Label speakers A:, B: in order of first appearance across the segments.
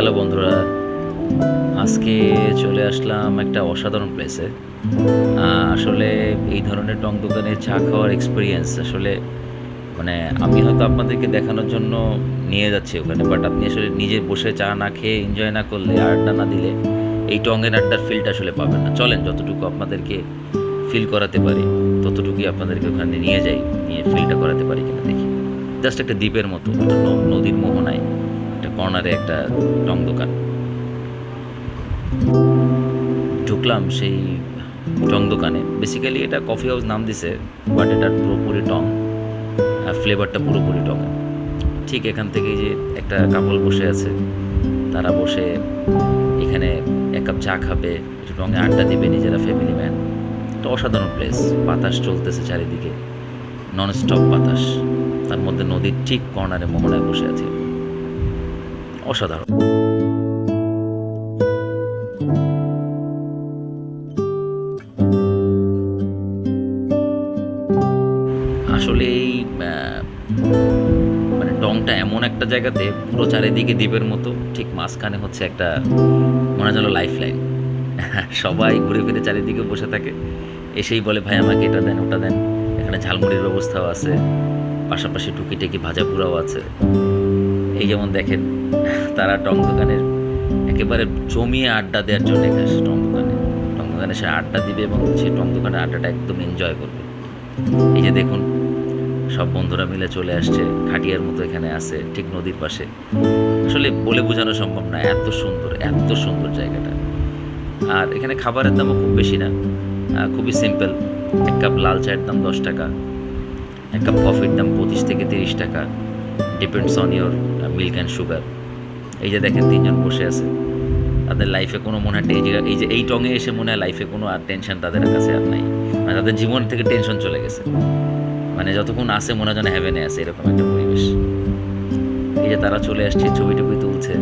A: Hello বন্ধুরা, আজকে চলে আসলাম একটা অসাধারণ প্লেসে আসলে এই ধরনের টং দোকানে চা খাওয়ার এক্সপিরিয়েন্স আসলে মানে আমি হয়তো আপনাদেরকে দেখানোর জন্য নিয়ে যাচ্ছি ওখানে বাট আপনি আসলে নিজে বসে চা না খেয়ে এনজয় না করলে, আড্ডা না দিলে, এই টঙের আড্ডার ফিলটা আসলে পাবেন না। চলেন, যতটুকু আপনাদেরকে ফিল করাতে পারি, ততটুকুই আপনাদেরকে ওখানে নিয়ে যাই, নিয়ে ফিলটা করাতে পারি কিনা দেখি। জাস্ট একটা দ্বীপের মতো নদীর মোহনায়। একটা কর্নারে একটা টং দোকান। ঢুকলাম সেই টং দোকানে। বেসিক্যালি এটা কফি হাউস নাম দিছে বাট এটার পুরোপুরি টং। আর ফ্লেভারটা পুরোপুরি টং ঠিক এখান থেকেই যে একটা কাপল বসে আছে, তারা বসে এখানে এক কাপ চা খাবে টঙে আড্ডা দিবে, নিজেরা ফ্যামিলি ম্যান তো অসাধারণ প্লেস বাতাস চলতেছে চারিদিকে। নন স্টপ বাতাস। তার মধ্যে নদীর ঠিক কর্নারে মোহনায় বসে আছে। অসাধারণ। আসলে এই মানে টংটা এমন একটা জায়গাতে পুরো চারিদিকে দ্বীপের মতো, ঠিক মাঝখানে হচ্ছে একটা, মনে হলো লাইফ লাইন সবাই ঘুরে ফিরে চারিদিকে বসে থাকে। এসেই বলে, ভাই, আমাকে এটা দেন, ওটা দেন। এখানে ঝালমুড়ির ব্যবস্থাও আছে, পাশাপাশি টুকিটাকি ভাজা পুরাও আছে। এই যেমন দেখেন, তারা টং দোকানের একেবারে জমিয়ে আড্ডা দেওয়ার জন্য এখানে আসে টং দোকানে টং দোকানে সে আড্ডা দিবে এবং সেই টং দোকানের আড্ডাটা একদম এনজয় করবে। এই যে দেখুন, সব বন্ধুরা মিলে চলে আসছে, খাটিয়ার মতো এখানে আছে, ঠিক নদীর পাশে। আসলে বলে বোঝানো সম্ভব না, এত সুন্দর এত সুন্দর জায়গাটা। আর এখানে খাবারের দামও খুব বেশি না খুবই সিম্পল এক কাপ লাল চায়ের দাম দশ টাকা, এক কাপ কফির দাম পঁচিশ থেকে তিরিশ টাকা depends on your milk and sugar এই যে দেখেন, তিনজন বসে আছে। তাদের লাইফে কোনো মনে হয় এই যে এই টঙে এসে মনে হয় লাইফে কোনো আর টেনশন তাদের কাছে আর নাই। মানে তাদের জীবন থেকে টেনশন চলে গেছে। মানে যতক্ষণ আসে মনে হয় যেন হ্যাভেনে আছে, এরকম একটা পরিবেশ। এই যে তারা চলে আসছে, ছবি টবি তুলছে।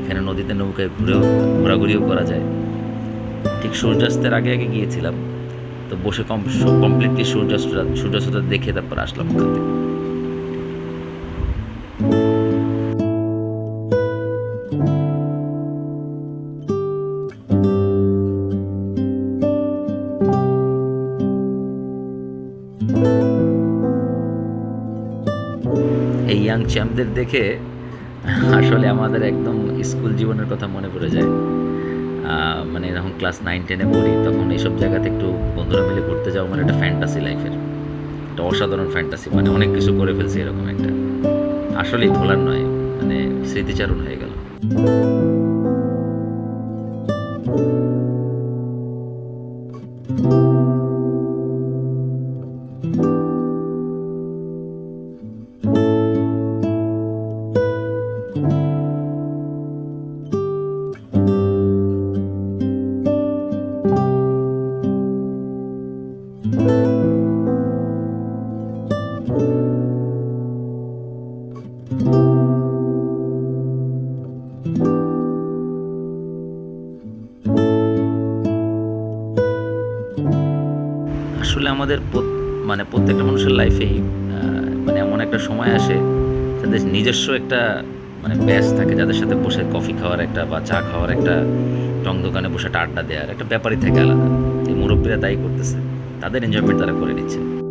A: এখানে নদীতে নৌকায় ঘুরেও, ঘোরাঘুরিও করা যায়। ঠিক সূর্যাস্তের আগে আগে গিয়েছিলাম। তো বসে কম কমপ্লিটলি সূর্যাস্তটা সূর্যাস্তটা দেখে তারপর আসলাম ওখান থেকে। এই ইয়াং চ্যাম্পদের দেখে আসলে আমাদের একদম স্কুল জীবনের কথা মনে পড়ে যায়। মানে যখন ক্লাস নাইন টেনে পড়ি, তখন এইসব জায়গাতে একটু বন্ধুরা মিলে ঘুরতে যাওয়া মানে একটা ফ্যান্টাসি লাইফের একটা অসাধারণ ফ্যান্টাসি মানে অনেক কিছু করে ফেলছি এরকম একটা। আসলেই ভোলার নয় মানে স্মৃতিচারণ হয়ে গেল। আসলে আমাদের মানে প্রত্যেকটা মানুষের লাইফেই মানে এমন একটা সময় আসে যাদের নিজস্ব একটা মানে ব্যাস থাকে, যাদের সাথে বসে কফি খাওয়ার একটা বা চা খাওয়ার একটা টং দোকানে বসে আড্ডা দেওয়ার একটা ব্যাপারই থাকে আলাদা। এই মুরব্বীরা তাই করতেছে। তাদের এনজয়মেন্ট তারা করে নিচ্ছে।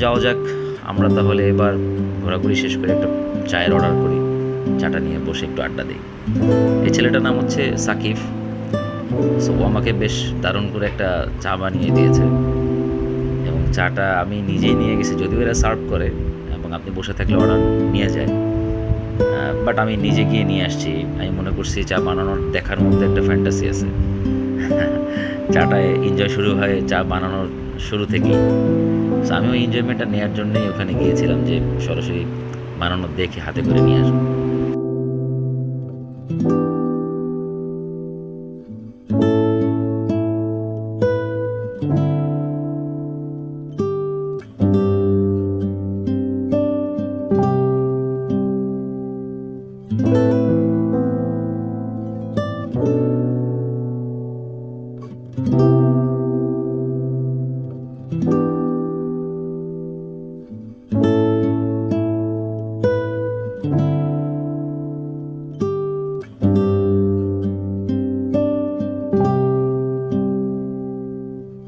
A: যাওয়া যাক। আমরা তাহলে এবার ঘোরাঘুরি শেষ করে একটা চায়ের অর্ডার করি। চাটা নিয়ে বসে একটু আড্ডা দিই। এই ছেলেটার নাম হচ্ছে সাকিব। সো ও আমাকে বেশ দারুণ করে একটা চা বানিয়ে দিয়েছে। এবং চাটা আমি নিজেই নিয়ে গেছি, যদিও এরা সার্ভ করে এবং আপনি বসে থাকলে অর্ডার নিয়ে যায়। বাট আমি নিজে গিয়ে নিয়ে আসছি। আমি মনে করছি চা বানানোর দেখার মধ্যে একটা ফ্যান্টাসি আছে। চাটায় এনজয় শুরু হয়, চা বানানোর শুরু থেকেই। সো আমি ওই এনজয়মেন্টটা নেওয়ার জন্যই ওখানে গিয়েছিলাম যে সরাসরি বানানো দেখে হাতে করে নিয়ে আসব।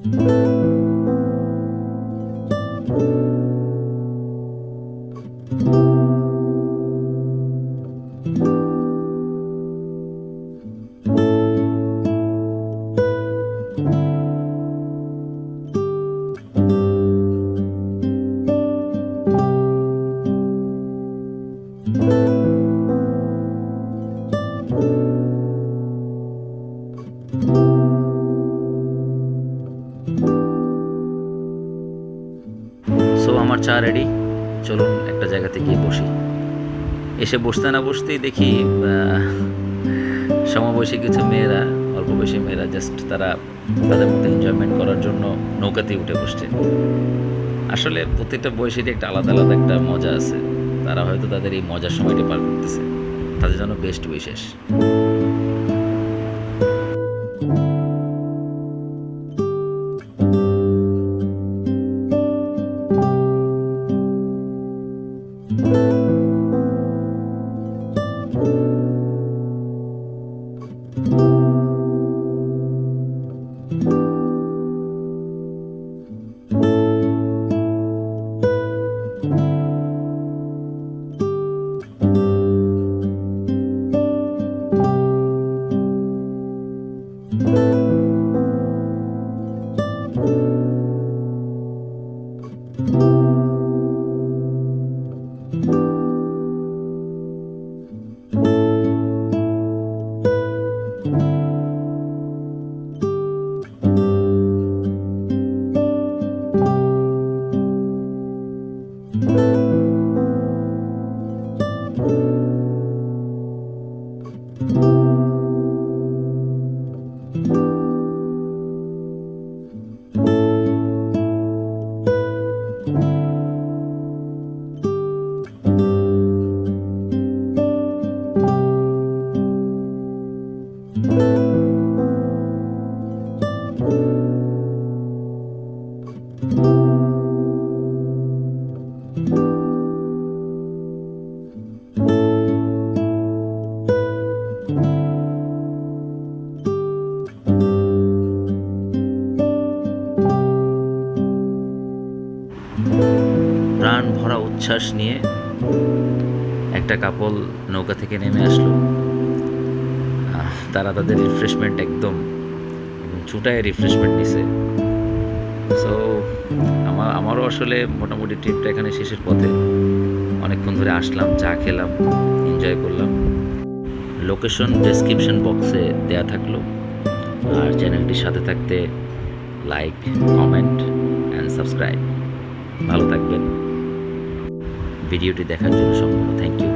A: সো এসে বসতে না বসতেই দেখি সমবয়সী কিছু মেয়েরা অল্প বয়সী মেয়েরা জাস্ট তারা তাদের মধ্যে এনজয়মেন্ট করার জন্য নৌকাতেই উঠে বসছে। আসলে প্রত্যেকটা বয়সেরই একটা আলাদা আলাদা একটা মজা আছে। তারা হয়তো তাদের এই মজার সময়টা পার করতেছে। তাদের জন্য বেস্ট বিশেষ। উচ্ছ্বাস নিয়ে একটা কাপল নৌকা থেকে নেমে আসলো। তারা তাদের রিফ্রেশমেন্ট একদম ছুটায় রিফ্রেশমেন্ট নিছে। সো আমার আমারও আসলে মোটামুটি ট্রিপটা এখানে শেষের পথে। অনেকক্ষণ ধরে আসলাম, চা খেলাম এনজয় করলাম। লোকেশন ডেসক্রিপশন বক্সে দেয়া থাকল। আর চ্যানেলটির সাথে থাকতে লাইক কমেন্ট অ্যান্ড সাবস্ক্রাইব ভালো থাকবেন। ভিডিওটি দেখার জন্য সম্পূর্ণ থ্যাংক ইউ